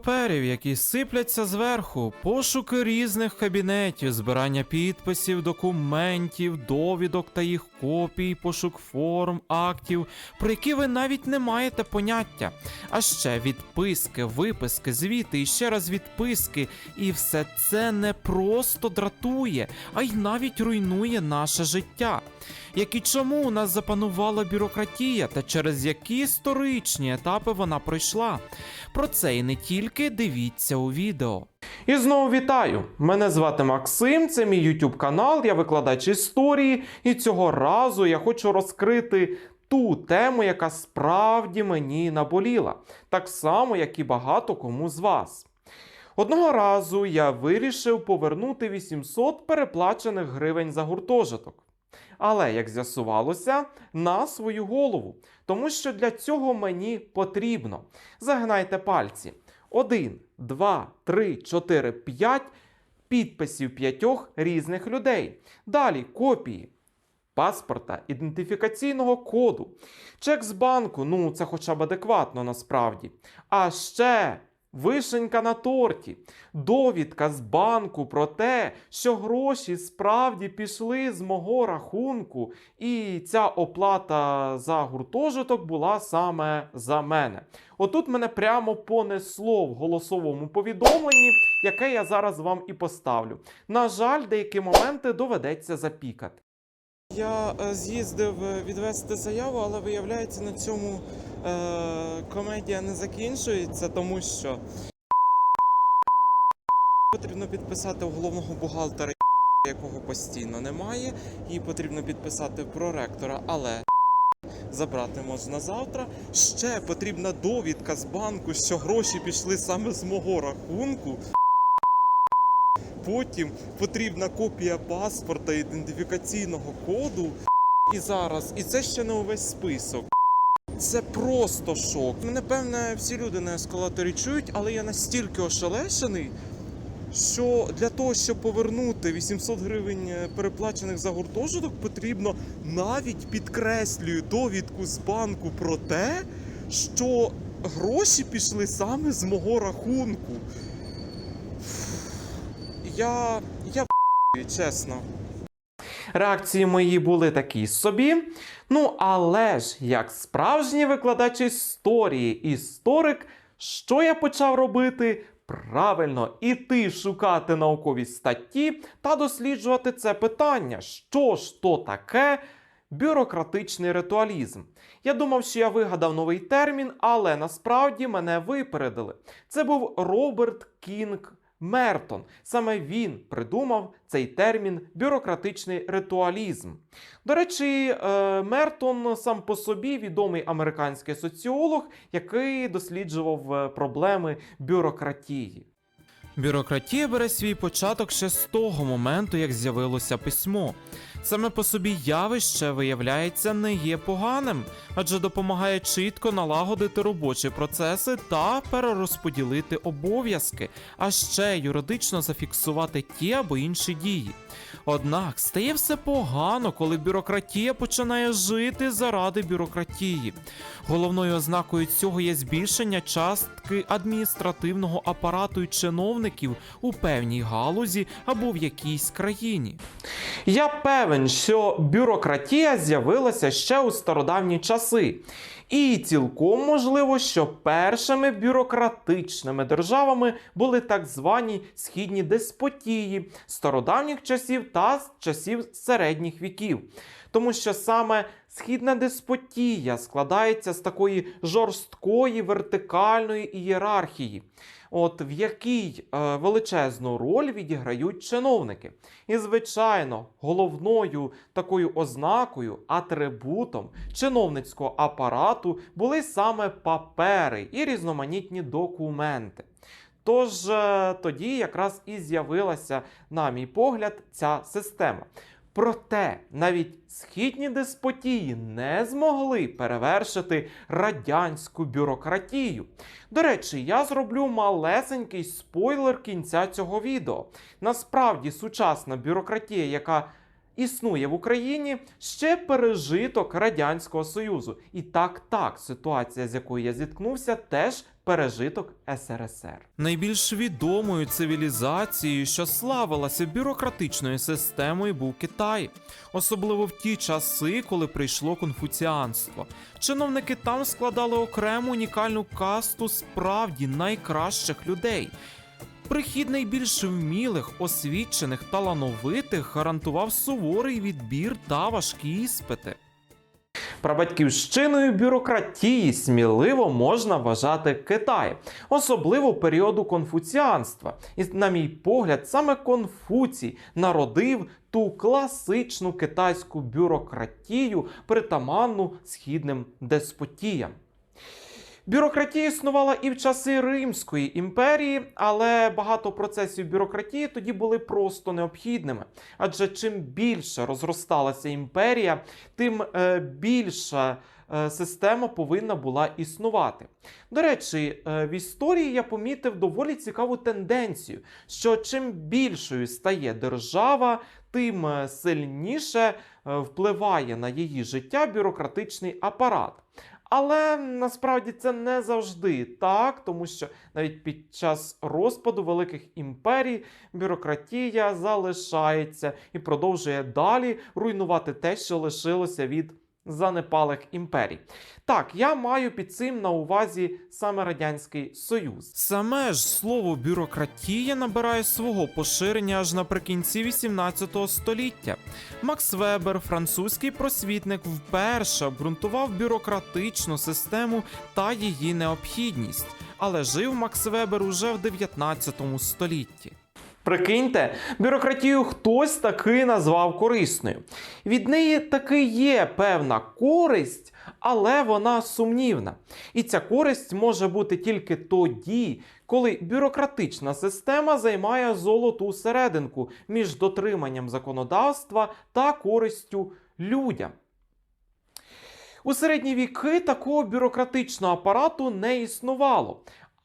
паперів, які сипляться зверху, пошуки різних кабінетів, збирання підписів, документів, довідок та їх копій, пошук форм, актів, про які ви навіть не маєте поняття. А ще відписки, виписки, звіти і ще раз відписки. І все це не просто дратує, а й навіть руйнує наше життя. Як і чому у нас запанувала бюрократія та через які історичні етапи вона пройшла. Про це і не тільки дивіться у відео. І знову вітаю! Мене звати Максим, це мій YouTube канал, я викладач історії, і цього разу я хочу розкрити ту тему, яка справді мені наболіла, так само, як і багато кому з вас. Одного разу я вирішив повернути 800 переплачених гривень за гуртожиток. Але, як з'ясувалося, на свою голову, тому що для цього мені потрібно. Загинайте пальці. 1, 2, 3, 4, 5 підписів п'ятьох різних людей. Далі копії паспорта, ідентифікаційного коду, чек з банку, ну це хоча б адекватно насправді. А ще вишенька на торті, довідка з банку про те, що гроші справді пішли з мого рахунку, і ця оплата за гуртожиток була саме за мене. Отут мене прямо понесло в голосовому повідомленні, яке я зараз вам і поставлю. На жаль, деякі моменти доведеться запікати. Я е, з'їздив е, відвести заяву, але виявляється, на цьому е, комедія не закінчується, тому що потрібно підписати у головного бухгалтера, якого постійно немає, і потрібно підписати проректора, але забрати можна завтра. Ще потрібна довідка з банку, що гроші пішли саме з мого рахунку. Потім потрібна копія паспорта, ідентифікаційного коду. І зараз, і це ще не увесь список. Це просто шок. Мене певне, всі люди на ескалаторі чують, але я настільки ошелешений, що для того, щоб повернути 800 гривень е, переплачених за гуртожиток, потрібно навіть підкреслюю довідку з банку про те, що гроші пішли саме з мого рахунку. Я. я чесно. Реакції мої були такі собі. Ну, але ж, як справжній викладач історії, історик, що я почав робити? Правильно, іти шукати наукові статті та досліджувати це питання, що ж то таке бюрократичний ритуалізм. Я думав, що я вигадав новий термін, але насправді мене випередили. Це був Роберт Кінг Мертон. Саме він придумав цей термін бюрократичний ритуалізм. До речі, е, Мертон сам по собі відомий американський соціолог, який досліджував е, проблеми бюрократії. Бюрократія бере свій початок ще з того моменту, як з'явилося письмо. Саме по собі явище, виявляється, не є поганим, адже допомагає чітко налагодити робочі процеси та перерозподілити обов'язки, а ще юридично зафіксувати ті або інші дії. Однак стає все погано, коли бюрократія починає жити заради бюрократії. Головною ознакою цього є збільшення частки адміністративного апарату і чиновників у певній галузі або в якійсь країні. Я певен, що бюрократія з'явилася ще у стародавні часи. І цілком можливо, що першими бюрократичними державами були так звані східні деспотії стародавніх часів та часів середніх віків. Тому що саме східна деспотія складається з такої жорсткої вертикальної ієрархії, от в якій е, величезну роль відіграють чиновники. І, звичайно, головною такою ознакою, атрибутом чиновницького апарату були саме папери і різноманітні документи. Тож е, тоді якраз і з'явилася, на мій погляд, ця система. Проте навіть східні деспотії не змогли перевершити радянську бюрократію. До речі, я зроблю малесенький спойлер кінця цього відео. Насправді, сучасна бюрократія, яка існує в Україні, ще пережиток Радянського Союзу. І так, так, ситуація, з якою я зіткнувся, теж пережиток СРСР. Найбільш відомою цивілізацією, що славилася бюрократичною системою, був Китай, особливо в ті часи, коли прийшло конфуціанство. Чиновники там складали окрему унікальну касту справді найкращих людей. Прихід найбільш вмілих, освічених, талановитих гарантував суворий відбір та важкі іспити. Прабатьківщиною бюрократії сміливо можна вважати Китай, особливо періоду конфуціанства. І, на мій погляд, саме Конфуцій народив ту класичну китайську бюрократію, притаманну східним деспотіям. Бюрократія існувала і в часи Римської імперії, але багато процесів бюрократії тоді були просто необхідними. Адже чим більше розросталася імперія, тим е, більша е, система повинна була існувати. До речі, е, в історії я помітив доволі цікаву тенденцію, що чим більшою стає держава, тим е, сильніше впливає на її життя бюрократичний апарат. Але насправді це не завжди так, тому що навіть під час розпаду великих імперій бюрократія залишається і продовжує далі руйнувати те, що лишилося від занепалих імперій. Так, я маю під цим на увазі саме Радянський Союз. Саме ж слово бюрократія набирає свого поширення аж наприкінці 18 століття. Макс Вебер, французький просвітник, вперше обґрунтував бюрократичну систему та її необхідність. Але жив Макс Вебер уже в 19 столітті. Прикиньте, бюрократію хтось таки назвав корисною. Від неї таки є певна користь, але вона сумнівна. І ця користь може бути тільки тоді, коли бюрократична система займає золоту серединку між дотриманням законодавства та користю людям. У середні віки такого бюрократичного апарату не існувало.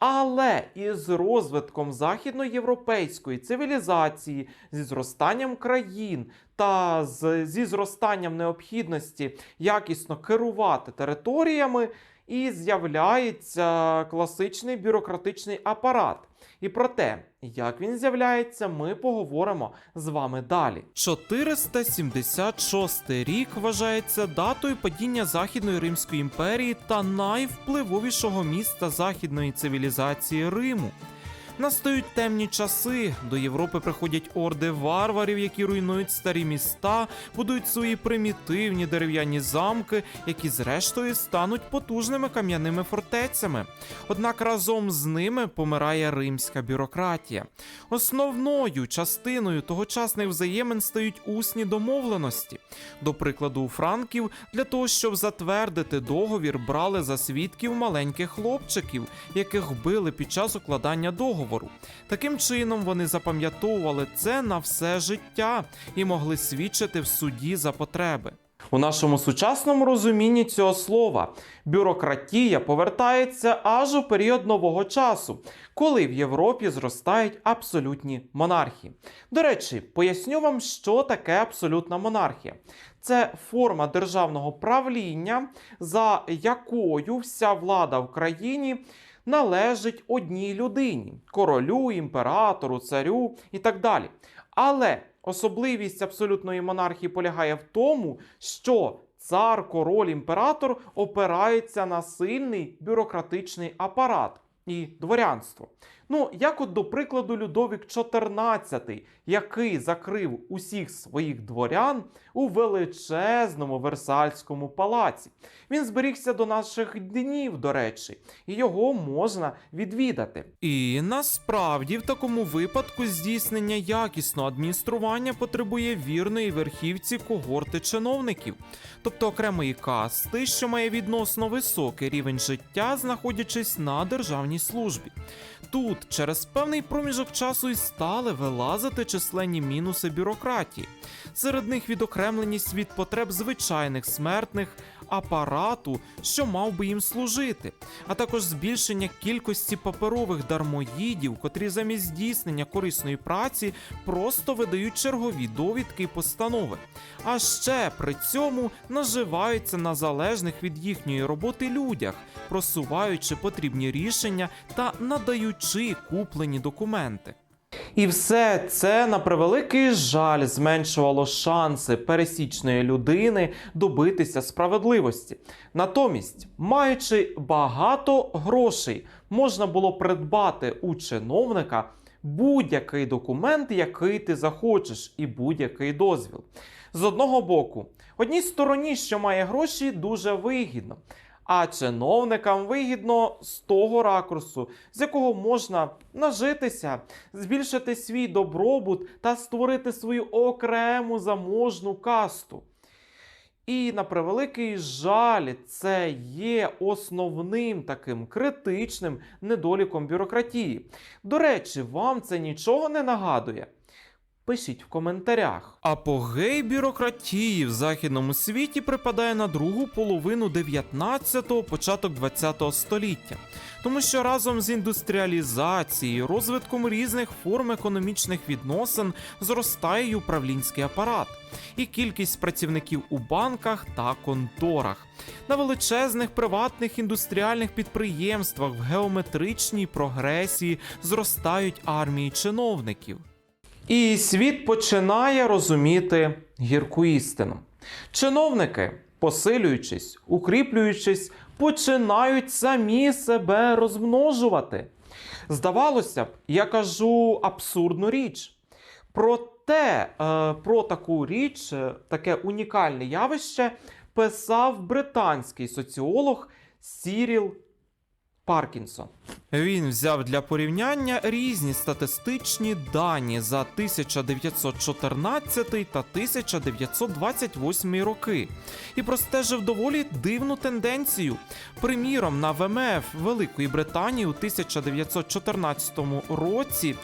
Але із розвитком західноєвропейської цивілізації, зі зростанням країн та з, зі зростанням необхідності якісно керувати територіями, і з'являється класичний бюрократичний апарат. І про те, як він з'являється, ми поговоримо з вами далі. 476 рік вважається датою падіння Західної Римської імперії та найвпливовішого міста західної цивілізації Риму. Настають темні часи. До Європи приходять орди варварів, які руйнують старі міста, будують свої примітивні дерев'яні замки, які зрештою стануть потужними кам'яними фортецями. Однак разом з ними помирає римська бюрократія. Основною частиною тогочасних взаємин стають усні домовленості. До прикладу, у франків для того, щоб затвердити договір, брали за свідків маленьких хлопчиків, яких били під час укладання договору. Таким чином вони запам'ятовували це на все життя і могли свідчити в суді за потреби. У нашому сучасному розумінні цього слова бюрократія повертається аж у період нового часу, коли в Європі зростають абсолютні монархії. До речі, поясню вам, що таке абсолютна монархія. Це форма державного правління, за якою вся влада в країні належить одній людині королю, імператору, царю і так далі. Але особливість абсолютної монархії полягає в тому, що цар, король, імператор опираються на сильний бюрократичний апарат і дворянство. Ну, як от до прикладу, Людовік XIV, який закрив усіх своїх дворян у величезному Версальському палаці. Він зберігся до наших днів, до речі, і його можна відвідати. І насправді в такому випадку здійснення якісного адміністрування потребує вірної верхівці когорти чиновників, тобто окремої касти, що має відносно високий рівень життя, знаходячись на державній службі. Тут через певний проміжок часу і стали вилазити численні мінуси бюрократії. Серед них відокремленість від потреб звичайних смертних, апарату, що мав би їм служити, а також збільшення кількості паперових дармоїдів, котрі замість здійснення корисної праці просто видають чергові довідки і постанови. А ще при цьому наживаються на залежних від їхньої роботи людях, просуваючи потрібні рішення та надаючи куплені документи. І все це на превеликий жаль зменшувало шанси пересічної людини добитися справедливості. Натомість, маючи багато грошей, можна було придбати у чиновника будь-який документ, який ти захочеш, і будь-який дозвіл. З одного боку, одній стороні, що має гроші, дуже вигідно. А чиновникам вигідно з того ракурсу, з якого можна нажитися, збільшити свій добробут та створити свою окрему заможну касту. І на превеликий жаль, це є основним таким критичним недоліком бюрократії. До речі, вам це нічого не нагадує? Пишіть в коментарях. Апогей бюрократії в західному світі припадає на другу половину 19-го, початок 20-го століття, тому що разом з індустріалізацією, розвитком різних форм економічних відносин зростає й управлінський апарат, і кількість працівників у банках та конторах, на величезних приватних індустріальних підприємствах в геометричній прогресії зростають армії чиновників. І світ починає розуміти гірку істину. Чиновники, посилюючись, укріплюючись, починають самі себе розмножувати. Здавалося б, я кажу абсурдну річ. Проте е, про таку річ, е, таке унікальне явище, писав британський соціолог Сіріл Паркінсон. Він взяв для порівняння різні статистичні дані за 1914 та 1928 роки і простежив доволі дивну тенденцію. Приміром, на ВМФ Великої Британії у 1914 році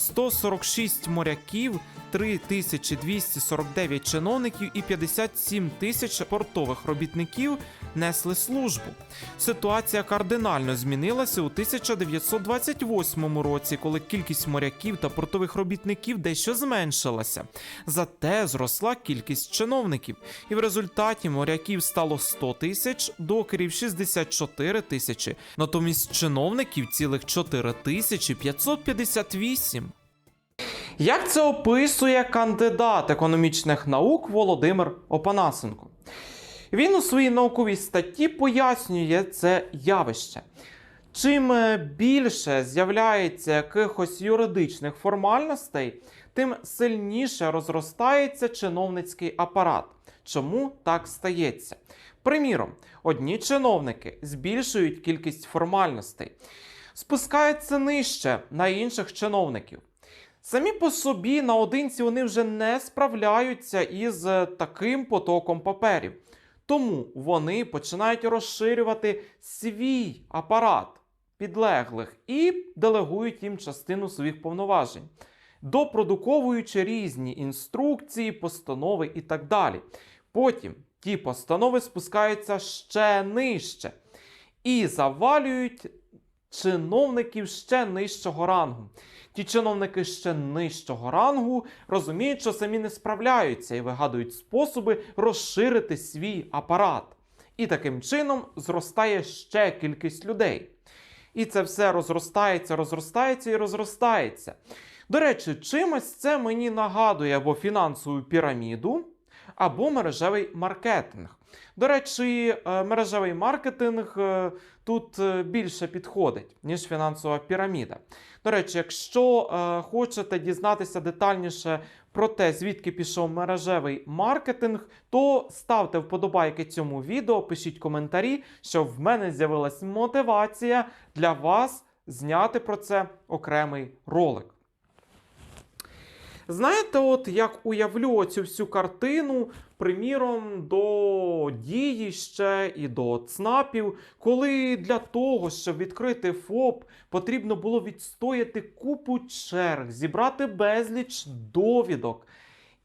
146 моряків, 3249 чиновників і 57 тисяч портових робітників несли службу. Ситуація кардинально змінилася у 1928 році, коли кількість моряків та портових робітників дещо зменшилася. Зате зросла кількість чиновників, і в результаті моряків стало 100 тисяч, докерів 64 тисячі, натомість чиновників цілих 4 тисячі 558. Як це описує кандидат економічних наук Володимир Опанасенко? Він у своїй науковій статті пояснює це явище. Чим е, більше з'являється якихось юридичних формальностей, тим сильніше розростається чиновницький апарат. Чому так стається? Приміром, одні чиновники збільшують кількість формальностей, спускаються нижче на інших чиновників. Самі по собі наодинці вони вже не справляються із е, таким потоком паперів. Тому вони починають розширювати свій апарат підлеглих і делегують їм частину своїх повноважень, допродуковуючи різні інструкції, постанови і так далі. Потім ті постанови спускаються ще нижче і завалюють чиновників ще нижчого рангу. Ті чиновники ще нижчого рангу розуміють, що самі не справляються і вигадують способи розширити свій апарат. І таким чином зростає ще кількість людей. І це все розростається, розростається і розростається. До речі, чимось це мені нагадує або фінансову піраміду, або мережевий маркетинг. До речі, е, мережевий маркетинг е, тут е, більше підходить, ніж фінансова піраміда. До речі, якщо хочете дізнатися детальніше про те, звідки пішов мережевий маркетинг, то ставте вподобайки цьому відео, пишіть коментарі, щоб в мене з'явилась мотивація для вас зняти про це окремий ролик. Знаєте, от як уявлю оцю всю картину, приміром, до дії ще і до ЦНАПів, коли для того, щоб відкрити ФОП, потрібно було відстояти купу черг, зібрати безліч довідок.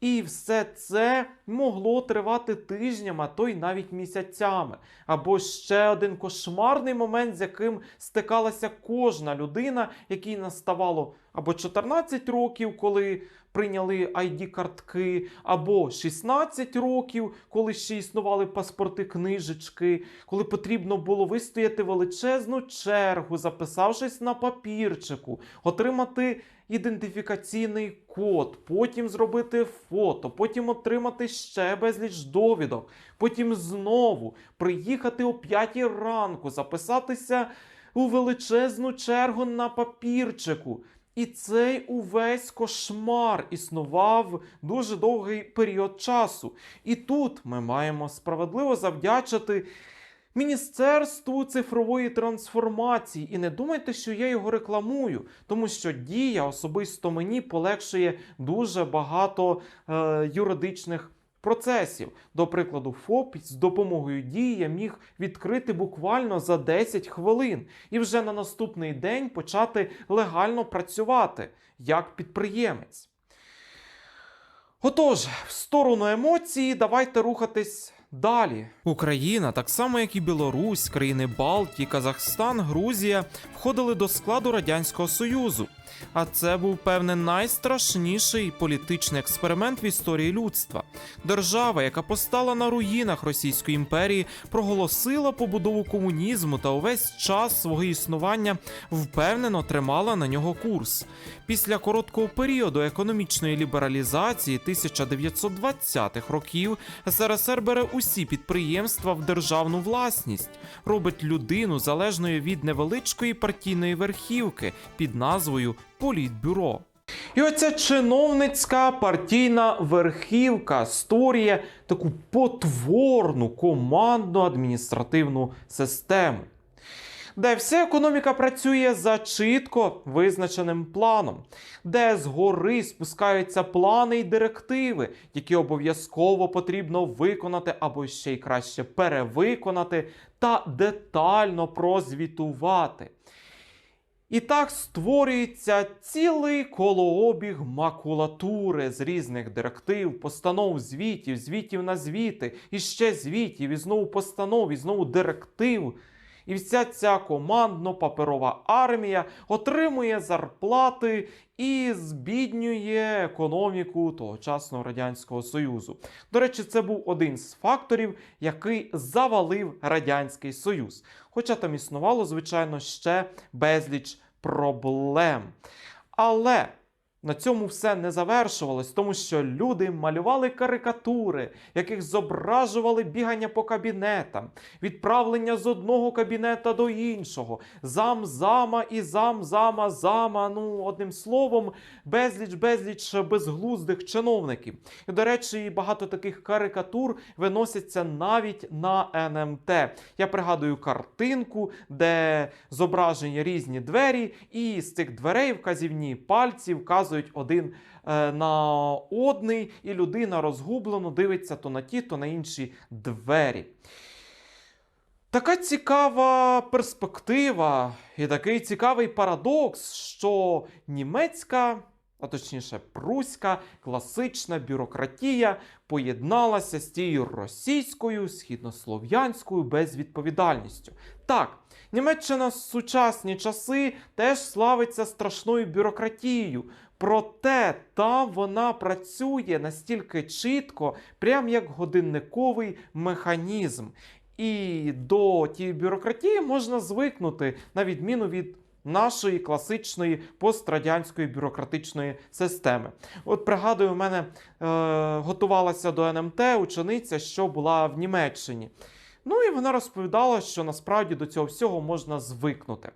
І все це могло тривати тижнями, а то й навіть місяцями. Або ще один кошмарний момент, з яким стикалася кожна людина, якій наставало або 14 років, коли прийняли ID-картки, або 16 років, коли ще існували паспорти книжечки, коли потрібно було вистояти величезну чергу, записавшись на папірчику, отримати ідентифікаційний код, потім зробити фото, потім отримати ще безліч довідок, потім знову приїхати о 5 ранку, записатися у величезну чергу на папірчику. І цей увесь кошмар існував дуже довгий період часу. І тут ми маємо справедливо завдячити Міністерству цифрової трансформації. І не думайте, що я його рекламую, тому що дія особисто мені полегшує дуже багато е, юридичних. Процесів, до прикладу, ФОП з допомогою дії я міг відкрити буквально за 10 хвилин і вже на наступний день почати легально працювати як підприємець. Отож, в сторону емоцій, давайте рухатись далі. Україна, так само як і Білорусь, країни Балтії, Казахстан, Грузія, входили до складу Радянського Союзу. А це був певне найстрашніший політичний експеримент в історії людства. Держава, яка постала на руїнах Російської імперії, проголосила побудову комунізму та увесь час свого існування впевнено тримала на нього курс. Після короткого періоду економічної лібералізації 1920-х років СРСР бере усі підприємства в державну власність, робить людину залежною від невеличкої партійної верхівки під назвою Політбюро. І оця чиновницька партійна верхівка створює таку потворну командну адміністративну систему, де вся економіка працює за чітко визначеним планом, де згори спускаються плани й директиви, які обов'язково потрібно виконати або ще й краще перевиконати та детально прозвітувати. І так створюється цілий колообіг макулатури з різних директив, постанов, звітів, звітів на звіти, і ще звітів, і знову постанов, і знову директив. І вся ця командно-паперова армія отримує зарплати і збіднює економіку тогочасного Радянського Союзу. До речі, це був один з факторів, який завалив Радянський Союз. Хоча там існувало, звичайно, ще безліч проблем. Але на цьому все не завершувалось, тому що люди малювали карикатури, яких зображували бігання по кабінетам, відправлення з одного кабінета до іншого, зам зама і зам зама. Ну, одним словом, безліч безліч безглуздих чиновників. І, до речі, багато таких карикатур виносяться навіть на НМТ. Я пригадую картинку, де зображені різні двері, і з цих дверей вказівні пальці вказують один е, на одний, і людина розгублено дивиться то на ті, то на інші двері. Така цікава перспектива і такий цікавий парадокс, що німецька, а точніше, пруська класична бюрократія поєдналася з тією російською східнослов'янською безвідповідальністю. Так, Німеччина в сучасні часи теж славиться страшною бюрократією. Проте там вона працює настільки чітко, прям як годинниковий механізм. І до тієї бюрократії можна звикнути, на відміну від нашої класичної пострадянської бюрократичної системи. От пригадую, у мене е, готувалася до НМТ учениця, що була в Німеччині. Ну і вона розповідала, що насправді до цього всього можна звикнути.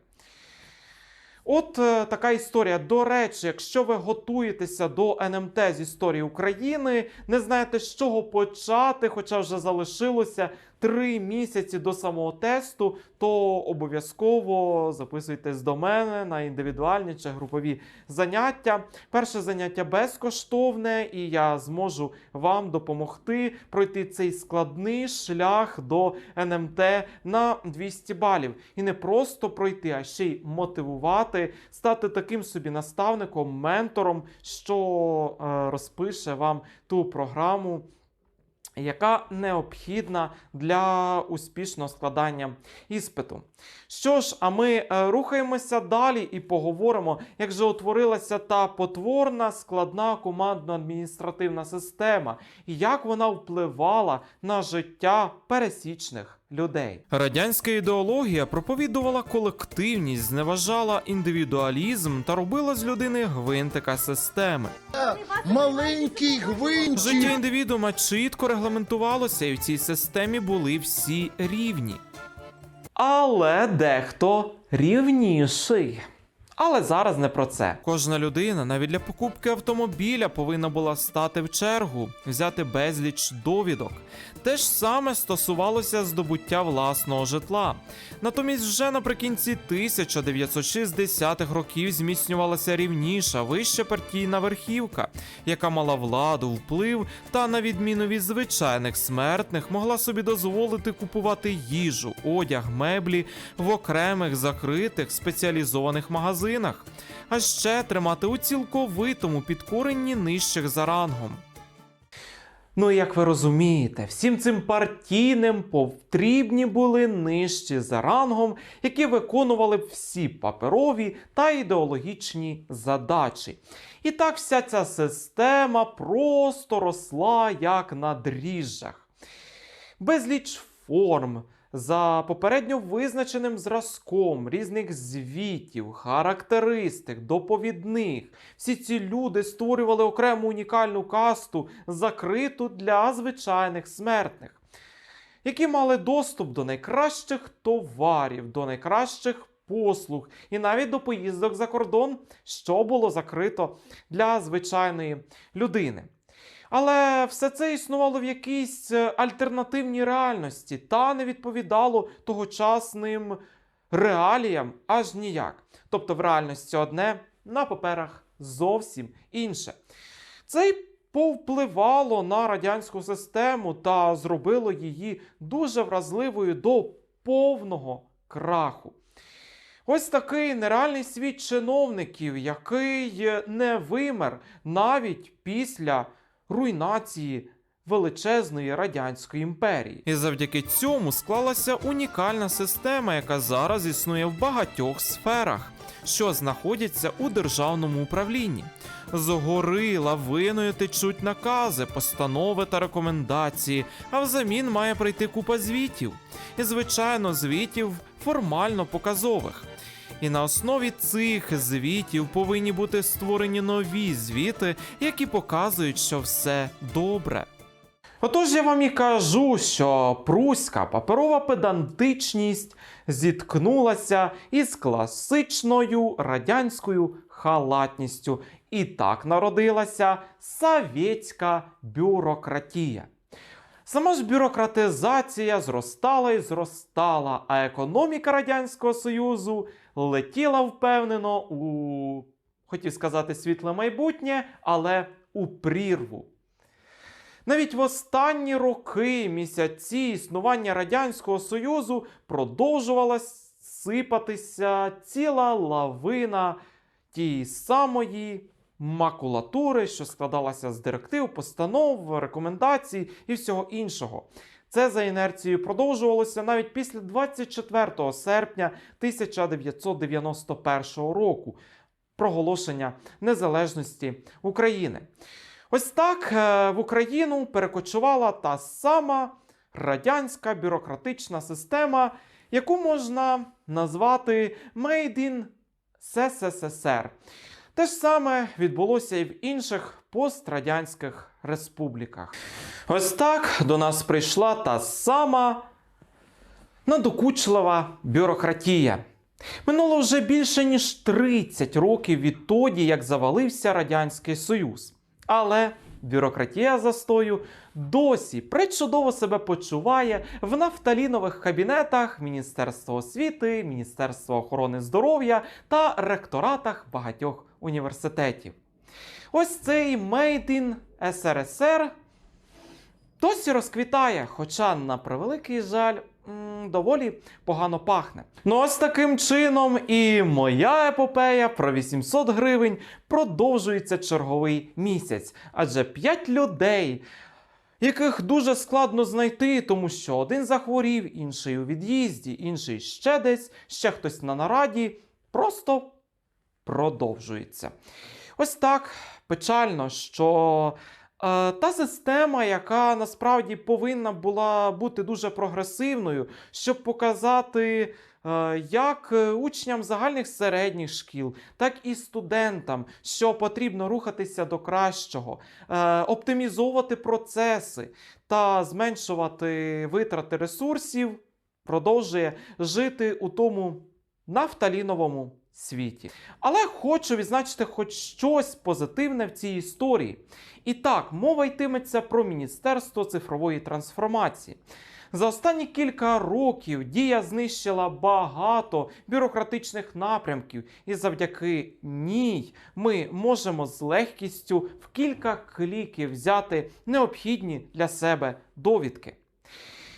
От е, така історія. До речі, якщо ви готуєтеся до НМТ з історії України, не знаєте, з чого почати, хоча вже залишилося три місяці до самого тесту, то обов'язково записуйтесь до мене на індивідуальні чи групові заняття. Перше заняття безкоштовне, і я зможу вам допомогти пройти цей складний шлях до НМТ на 200 балів. І не просто пройти, а ще й мотивувати, стати таким собі наставником, ментором, що е, розпише вам ту програму яка необхідна для успішного складання іспиту. Що ж, а ми е, рухаємося далі і поговоримо, як же утворилася та потворна складна командно-адміністративна система і як вона впливала на життя пересічних людей. Радянська ідеологія проповідувала колективність, зневажала індивідуалізм та робила з людини гвинтика системи. маленький Життя гвинтик. індивідуума чітко регламентувалося, і в цій системі були всі рівні. Але дехто рівніший. Але зараз не про це. Кожна людина, навіть для покупки автомобіля, повинна була стати в чергу, взяти безліч довідок. Те ж саме стосувалося здобуття власного житла. Натомість, вже наприкінці 1960-х років зміцнювалася рівніша, вища партійна верхівка, яка мала владу, вплив та, на відміну від звичайних смертних, могла собі дозволити купувати їжу, одяг, меблі в окремих закритих спеціалізованих магазинах, а ще тримати у цілковитому підкоренні нижчих за рангом. Ну, як ви розумієте, всім цим партійним потрібні були нижчі за рангом, які виконували б всі паперові та ідеологічні задачі. І так вся ця система просто росла як на дріжджах. Безліч форм за попередньо визначеним зразком різних звітів, характеристик, доповідних. Всі ці люди створювали окрему унікальну касту, закриту для звичайних смертних, які мали доступ до найкращих товарів, до найкращих послуг і навіть до поїздок за кордон, що було закрито для звичайної людини. Але все це існувало в якійсь е, альтернативній реальності та не відповідало тогочасним реаліям аж ніяк. Тобто в реальності одне, на паперах зовсім інше. Це й повпливало на радянську систему та зробило її дуже вразливою до повного краху. Ось такий нереальний світ чиновників, який е, не вимер навіть після руйнації величезної радянської імперії. І завдяки цьому склалася унікальна система, яка зараз існує в багатьох сферах, що знаходяться у державному управлінні. Згори лавиною течуть накази, постанови та рекомендації, а взамін має прийти купа звітів. І, звичайно, звітів формально показових. І на основі цих звітів повинні бути створені нові звіти, які показують, що все добре. Отож я вам і кажу, що пруська паперова педантичність зіткнулася із класичною радянською халатністю. І так народилася совєтська бюрократія. Сама ж бюрократизація зростала і зростала, а економіка Радянського Союзу летіла впевнено у, хотів сказати, світле майбутнє, але у прірву. Навіть в останні роки, місяці існування Радянського Союзу продовжувала сипатися ціла лавина тієї самої макулатури, що складалася з директив, постанов, рекомендацій і всього іншого. Це за інерцією продовжувалося навіть після 24 серпня 1991 року, проголошення незалежності України. Ось так е, в Україну перекочувала та сама радянська бюрократична система, яку можна назвати Made in СССР. Те ж саме відбулося і в інших пострадянських республіках. Ось так до нас прийшла та сама надокучлива бюрократія. Минуло вже більше ніж 30 років відтоді, як завалився Радянський Союз. Але бюрократія застою досі причудово себе почуває в нафталінових кабінетах Міністерства освіти, Міністерства охорони здоров'я та ректоратах багатьох університетів. Ось цей Made in СРСР досі розквітає, хоча, на превеликий жаль, доволі погано пахне. Ну ось таким чином і моя епопея про 800 гривень продовжується черговий місяць, адже 5 людей. Яких дуже складно знайти, тому що один захворів, інший у від'їзді, інший ще десь, ще хтось на нараді, просто продовжується. Ось так печально, що е, та система, яка насправді повинна була бути дуже прогресивною, щоб показати. е, Як е, учням загальних середніх шкіл, так і студентам, що потрібно рухатися до кращого, е, оптимізовувати процеси та зменшувати витрати ресурсів, продовжує жити у тому нафталіновому світі. Але хочу відзначити хоч щось позитивне в цій історії. І так, мова йтиметься про Міністерство цифрової трансформації. За останні кілька років дія знищила багато бюрократичних напрямків, і завдяки ній ми можемо з легкістю в кілька кліків взяти необхідні для себе довідки.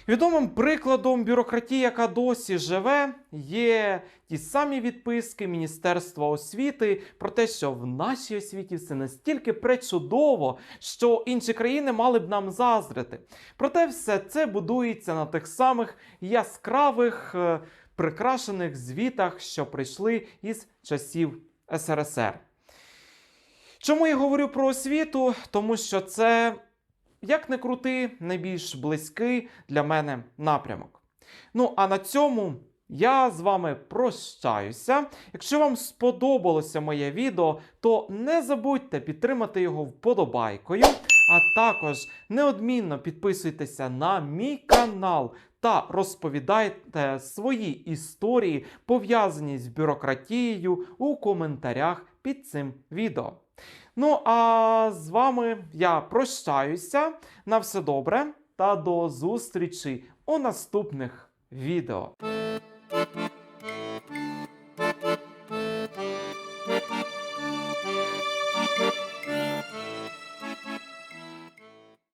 Відомим прикладом бюрократії, яка досі живе, є ті самі відписки Міністерства освіти про те, що в нашій освіті все настільки пречудово, що інші країни мали б нам заздрити. Проте все це будується на тих самих яскравих, е, прикрашених звітах, що прийшли із часів СРСР. Чому я говорю про освіту? Тому що це як не крути, найбільш близький для мене напрямок. Ну, а на цьому я з вами прощаюся. Якщо вам сподобалося моє відео, то не забудьте підтримати його вподобайкою, а також неодмінно підписуйтеся на мій канал та розповідайте свої історії, пов'язані з бюрократією у коментарях під цим відео. Ну а з вами я прощаюся. На все добре та до зустрічі у наступних відео.